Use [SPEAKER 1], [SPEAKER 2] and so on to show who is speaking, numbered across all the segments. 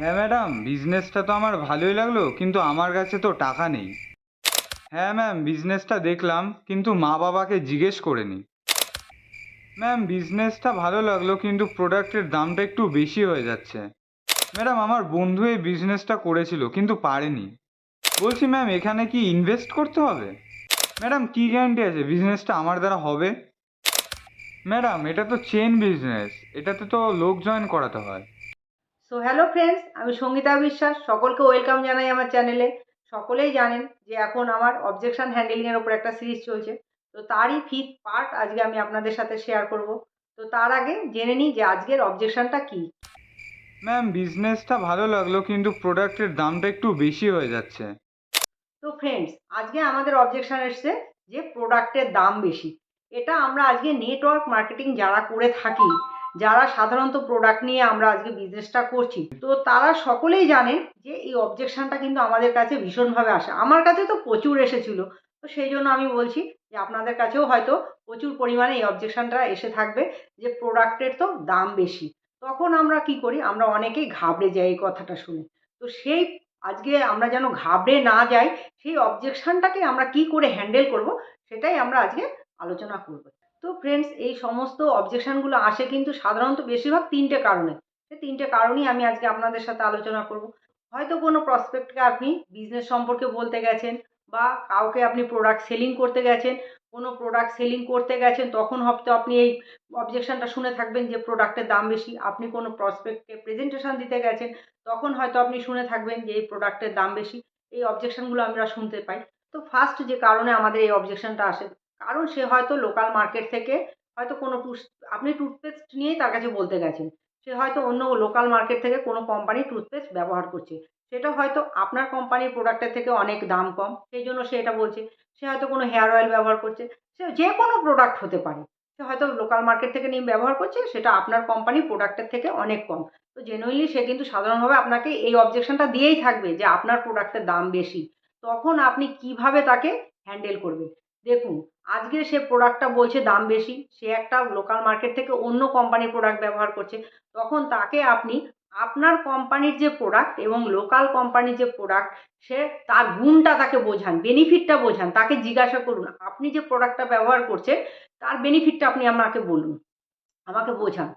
[SPEAKER 1] হ্যাঁ ম্যাডাম বিজনেসটা তো আমার ভালোই লাগল, কিন্তু আমার কাছে তো টাকা নেই। হ্যাঁ ম্যাম বিজনেসটা দেখলাম, কিন্তু মা বাবাকে জিজ্ঞেস করে নি ম্যাম বিজনেসটা ভালো লাগল, কিন্তু প্রোডাক্টের দামটা একটু বেশি হয়ে যাচ্ছে। ম্যাডাম, আমার বন্ধু এই বিজনেসটা করেছিল, কিন্তু পারেনি। বলছি, ম্যাম, এখানে কি ইনভেস্ট করতে হবে? ম্যাডাম, কী গ্যারান্টি আছে? বিজনেসটা আমার দ্বারা হবে? ম্যাডাম, এটা তো চেন বিজনেস এটাতে তো লোক জয়েন করাতে হয়।
[SPEAKER 2] সো হ্যালো ফ্রেন্ডস আমি সঙ্গীতা বিশ্বাস। সকলকে ওয়েলকাম জানাই আমার চ্যানেলে সকলেই জানেন যে এখন আমার অবজেকশন হ্যান্ডেলিংয়ের ওপর একটা সিরিজ চলছে। তো তারই ফিফথ পার্ট আজকে আমি আপনাদের সাথে শেয়ার করব। তো তার আগে জেনে নিই যে আজকের অবজেকশনটা কী।
[SPEAKER 1] ম্যাম বিজনেসটা ভালো লাগল কিন্তু প্রোডাক্টের দামটা একটু বেশি হয়ে যাচ্ছে।
[SPEAKER 2] তো ফ্রেন্ডস আজকে আমাদের অবজেকশন এসছে যে প্রোডাক্টের দাম বেশি। এটা আমরা আজকে নেটওয়ার্ক মার্কেটিং যারা করে থাকি যারা সাধারণত প্রোডাক্ট নিয়ে আমরা আজকে বিজনেসটা করছি, তো তারা সকলেই জানেন যে এই অবজেকশনটা কিন্তু আমাদের কাছে ভীষণভাবে আসে। আমার কাছে তো প্রচুর এসেছিল, তো সেই জন্য আমি বলছি যে আপনাদের কাছেও হয়তো প্রচুর পরিমাণে এই অবজেকশনটা এসে থাকবে যে প্রোডাক্টের তো দাম বেশি। তখন আমরা কি করি, আমরা অনেকেই ঘাবড়ে যাই এই কথাটা শুনে। তো সেই আজকে আমরা যেন ঘাবড়ে না যাই, সেই অবজেকশনটাকে আমরা কি করে হ্যান্ডেল করব, সেটাই আমরা আজকে আলোচনা করব। তো ফ্রেন্ডস এই সমস্ত অবজেকশনগুলো আসে কিন্তু সাধারণত বেশিরভাগ তিনটে কারণে। তিনটে কারণই আমি আজকে আপনাদের সাথে আলোচনা করব। হয়তো কোনো প্রসপেক্টকে আপনি বিজনেস সম্পর্কে বলতে গেছেন বা কাউকে আপনি প্রোডাক্ট সেলিং করতে গেছেন, কোনো প্রোডাক্ট সেলিং করতে গেছেন, তখন হয়তো আপনি এই অবজেকশনটা শুনে থাকবেন যে প্রোডাক্টের দাম বেশি। আপনি কোনো প্রসপেক্টকে প্রেজেন্টেশন দিতে গেছেন, তখন হয়তো আপনি শুনে থাকবেন যে এই প্রোডাক্টের দাম বেশি। এই অবজেকশনগুলো আমরা শুনতে পাই। তো ফার্স্ট যে কারণে আমাদের এই অবজেকশনটা আসে কারণ সে হয়তো লোকাল মার্কেট থেকে হয়তো কোনো আপনি টুথপেস্ট নিয়েই তার কাছে বলতে গেছেন। সে হয়তো অন্য লোকাল মার্কেট থেকে কোনো কোম্পানির টুথপেস্ট ব্যবহার করছে। সেটা হয়তো আপনার কোম্পানির প্রোডাক্টের থেকে অনেক দাম কম, সেই জন্য সে এটা বলছে। সে হয়তো কোনো হেয়ার অয়েল ব্যবহার করছে। সে যে কোনো প্রোডাক্ট হতে পারে। সে হয়তো লোকাল মার্কেট থেকে নিয়ে ব্যবহার করছে, সেটা আপনার কোম্পানির প্রোডাক্টের থেকে অনেক কম। তো জেনুইনলি সে কিন্তু সাধারণভাবে আপনাকে এই অবজেকশনটা দিয়েই থাকবে যে আপনার প্রোডাক্টের দাম বেশি। তখন আপনি কীভাবে তাকে হ্যান্ডেল করবেন? দেখুন, আজকে সে প্রোডাক্টটা বলছে দাম বেশি, সে একটা লোকাল মার্কেট থেকে অন্য কোম্পানির প্রোডাক্ট ব্যবহার করছে, তখন তাকে আপনি আপনার কোম্পানির যে প্রোডাক্ট এবং লোকাল কোম্পানির যে প্রোডাক্ট সে তার গুণটা তাকে বোঝান বেনিফিটটা বোঝান, তাকে জিজ্ঞাসা করুন, আপনি যে প্রোডাক্টটা ব্যবহার করছেন, তার বেনিফিটটা আপনি আমাকে বলুন, আমাকে বোঝান।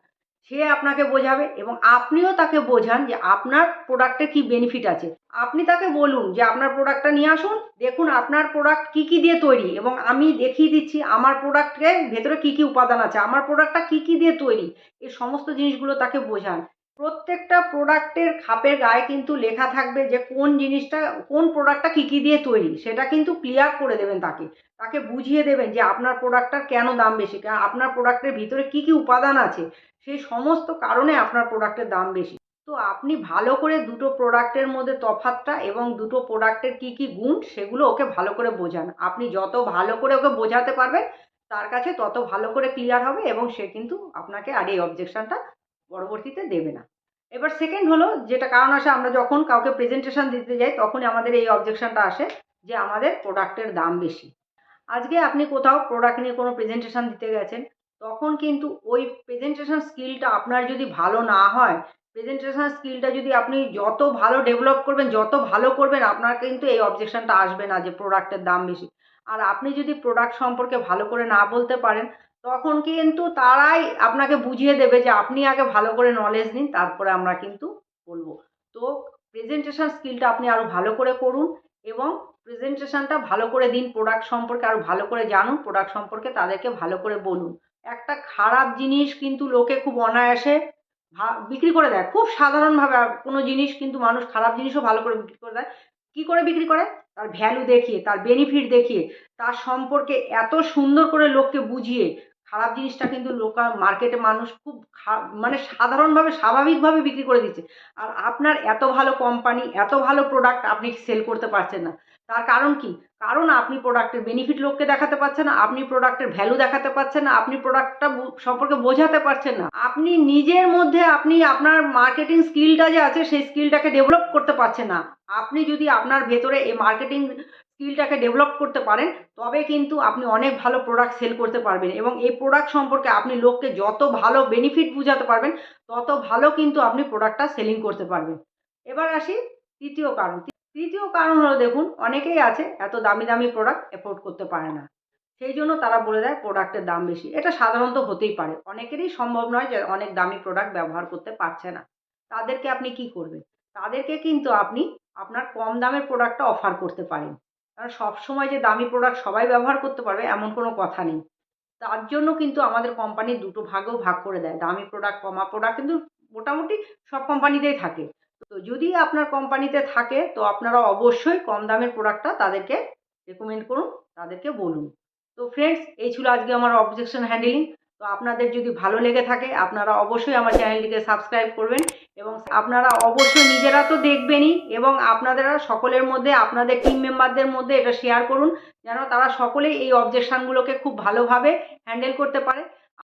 [SPEAKER 2] সে আপনাকে বোঝাবে এবং আপনিও তাকে বোঝান যে আপনার প্রোডাক্টে কি বেনিফিট আছে। আপনি তাকে বলুন যে আপনার প্রোডাক্টটা নিয়ে আসুন, দেখুন আপনার প্রোডাক্ট কি কি দিয়ে তৈরি এবং আমি দেখিয়ে দিচ্ছি আমার প্রোডাক্টের ভেতরে কি কি উপাদান আছে, আমার প্রোডাক্টটা কি কি দিয়ে তৈরি, এই সমস্ত জিনিসগুলো তাকে বোঝান। প্রত্যেকটা প্রোডাক্টের খাপের গায়ে কিন্তু লেখা থাকবে যে কোন জিনিসটা, কোন প্রোডাক্টটা কী কী দিয়ে তৈরি, সেটা কিন্তু ক্লিয়ার করে দেবেন তাকে। তাকে বুঝিয়ে দেবেন যে আপনার প্রোডাক্টটার কেন দাম বেশি কেন আপনার প্রোডাক্টের ভিতরে কী কী উপাদান আছে, সেই সমস্ত কারণে আপনার প্রোডাক্টের দাম বেশি। তো আপনি ভালো করে দুটো প্রোডাক্টের মধ্যে তফাতটা এবং দুটো প্রোডাক্টের কী কী গুণ, সেগুলো ওকে ভালো করে বোঝান। আপনি যত ভালো করে ওকে বোঝাতে পারবেন, তার কাছে তত ভালো করে ক্লিয়ার হবে এবং সে কিন্তু আপনাকে আর এই অবজেকশনটা পরবর্তীতে দেবে না। এবার সেকেন্ড হলো, যেটা কারণ আসে আমরা যখন কাউকে প্রেজেন্টেশন দিতে যাই, তখনই আমাদের এই অবজেকশনটা আসে যে আমাদের প্রোডাক্টের দাম বেশি। আজকে আপনি কোথাও প্রোডাক্ট নিয়ে কোনো প্রেজেন্টেশন দিতে গেছেন, তখন কিন্তু ওই প্রেজেন্টেশন স্কিলটা আপনার যদি ভালো না হয় প্রেজেন্টেশন স্কিলটা যদি আপনি যত ভালো ডেভেলপ করবেন, যত ভালো করবেন, আপনার কিন্তু এই অবজেকশনটা আসবে না যে প্রোডাক্টের দাম বেশি। আর আপনি যদি প্রোডাক্ট সম্পর্কে ভালো করে না বলতে পারেন তখন কিন্তু তারাই আপনাকে বুঝিয়ে দেবে যে আপনি আগে ভালো করে নলেজ নিন, তারপরে আমরা কিন্তু বলব। তো প্রেজেন্টেশন স্কিলটা আপনি আরও ভালো করে করুন এবং প্রেজেন্টেশনটা ভালো করে দিন প্রোডাক্ট সম্পর্কে আরও ভালো করে জানুন প্রোডাক্ট সম্পর্কে তাদেরকে ভালো করে বলুন। একটা খারাপ জিনিস কিন্তু লোকে খুব অনায়াসে বিক্রি করে দেয়। খুব সাধারণভাবে কোনো জিনিস কিন্তু মানুষ খারাপ জিনিসও ভালো করে বিক্রি করে দেয়। কী করে বিক্রি করে? তার ভ্যালু দেখিয়ে, তার বেনিফিট দেখিয়ে, তার সম্পর্কে এত সুন্দর করে লোককে বুঝিয়ে খারাপ জিনিসটা কিন্তু লোকাল মার্কেটে মানুষ খুব মানে সাধারণভাবে, স্বাভাবিকভাবে বিক্রি করে দিচ্ছে। আর আপনার এত ভালো কোম্পানি এত ভালো প্রোডাক্ট আপনি সেল করতে পারছেন না। তার কারণ কি? কারণ আপনি প্রোডাক্টের বেনিফিট লোককে দেখাতে পারছেন না, আপনি প্রোডাক্টের ভ্যালু দেখাতে পারছেন না, আপনি প্রোডাক্টটা সম্পর্কে বোঝাতে পারছেন না। আপনি নিজের মধ্যে আপনি আপনার মার্কেটিং স্কিলটা যে আছে, সেই স্কিলটাকে ডেভেলপ করতে পারছেন না। আপনি যদি আপনার ভেতরে এই মার্কেটিং স্কিলটাকে ডেভেলপ করতে পারেন, তবে কিন্তু আপনি অনেক ভালো প্রোডাক্ট সেল করতে পারবেন এবং এই প্রোডাক্ট সম্পর্কে আপনি লোককে যত ভালো বেনিফিট বোঝাতে পারবেন, তত ভালো কিন্তু আপনি প্রোডাক্টটা সেলিং করতে পারবেন। এবার আসি তৃতীয় কারণ। তৃতীয় কারণ হলো দেখুন, অনেকেই আছে এত দামি দামি প্রোডাক্ট এফোর্ড করতে পারে না। সেই জন্য তারা বলে দেয় প্রোডাক্টের দাম বেশি। এটা সাধারণত হতেই পারে। অনেকেরই সম্ভব নয় যে অনেক দামি প্রোডাক্ট ব্যবহার করতে পারছে না। তাদেরকে আপনি কি করবেন? তাদেরকে কিন্তু আপনি আপনার কম দামের প্রোডাক্টটা অফার করতে পারেন। কারণ সবসময় যে দামি প্রোডাক্ট সবাই ব্যবহার করতে পারবে, এমন কোনো কথা নেই। তার জন্য কিন্তু আমাদের কোম্পানি দুটো ভাগেও ভাগ করে দেয়। দামি প্রোডাক্ট কমা প্রোডাক্ট কিন্তু মোটামুটি সব কোম্পানিতেই থাকে। তো যদি আপনার কোম্পানিতে থাকে, তো আপনারা অবশ্যই কম দামের প্রোডাক্টটা তাদেরকে রেকমেন্ড করুন, তাদেরকে বলুন। তো ফ্রেন্ডস এই ছিল আজকে আমার অবজেকশন হ্যান্ডেলিং তো আপনাদের যদি ভালো লেগে থাকে, আপনারা অবশ্যই আমার চ্যানেলটিকে সাবস্ক্রাইব করবেন। এবং আপনারা অবশ্যই নিজেরা তো দেখবেনই এবং আপনারা সকলের মধ্যে, আপনাদের টিম মেম্বারদের মধ্যে এটা শেয়ার করুন, যেন তারা সকলেই এই অবজেকশানগুলোকে খুব ভালোভাবে হ্যান্ডেল করতে পারে।